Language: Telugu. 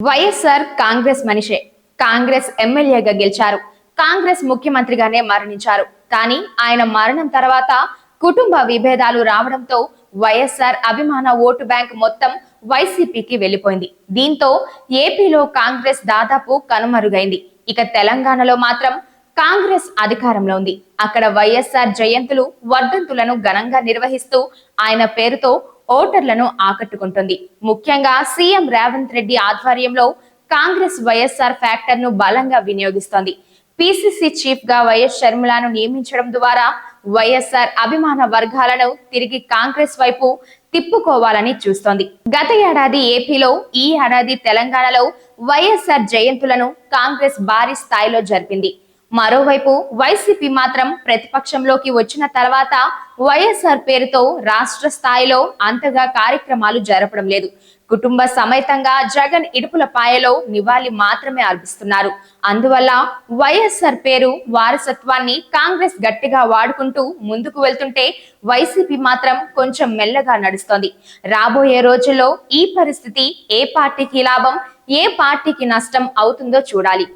వైఎస్ఆర్ కాంగ్రెస్ మనిషే. కాంగ్రెస్ ఎమ్మెల్యేగా గెలిచారు. కాంగ్రెస్ ముఖ్యమంత్రిగానే మరణించారు. కానీ ఆయన మరణం తర్వాత కుటుంబ విభేదాలు రావడంతో వైఎస్ఆర్ అభిమాన ఓటు బ్యాంక్ మొత్తం వైసీపీకి వెళ్ళిపోయింది దీంతో ఏపీలో కాంగ్రెస్ దాదాపు కనుమరుగైంది. ఇక తెలంగాణలో మాత్రం కాంగ్రెస్ అధికారంలో ఉంది. అక్కడ వైఎస్ఆర్ జయంతులు వర్ధంతులను ఘనంగా నిర్వహిస్తూ ఆయన పేరుతో ఓటర్లను ఆకట్టుకుంటుంది. ముఖ్యంగా సీఎం రేవంత్ రెడ్డి ఆధ్వర్యంలో కాంగ్రెస్ వైఎస్ఆర్ ఫ్యాక్టర్ను బలంగా వినియోగిస్తోంది. పిసిసి చీఫ్గా వైఎస్ షర్మిలాను నియమించడం ద్వారా వైఎస్ఆర్ అభిమాన వర్గాలను తిరిగి కాంగ్రెస్ వైపు తిప్పుకోవాలని చూస్తోంది. గత ఏడాది ఏపీలో ఈ ఏడాది తెలంగాణలో వైఎస్ఆర్ జయంతులను కాంగ్రెస్ భారీ స్థాయిలో జరిపింది. మరోవైపు వైసీపీ మాత్రం ప్రతిపక్షంలోకి వచ్చిన తర్వాత వైఎస్ఆర్ పేరుతో రాష్ట్ర స్థాయిలో అంతగా కార్యక్రమాలు జరపడం లేదు. కుటుంబ సమేతంగా జగన్ ఇడుపుల పాయలో నివాళి మాత్రమే అర్పిస్తున్నారు. అందువల్ల వైఎస్ఆర్ పేరు వారసత్వాన్ని కాంగ్రెస్ గట్టిగా వాడుకుంటూ ముందుకు వెళ్తుంటే వైసీపీ మాత్రం కొంచెం మెల్లగా నడుస్తోంది. రాబోయే రోజుల్లో ఈ పరిస్థితి ఏ పార్టీకి లాభం ఏ పార్టీకి నష్టం అవుతుందో చూడాలి.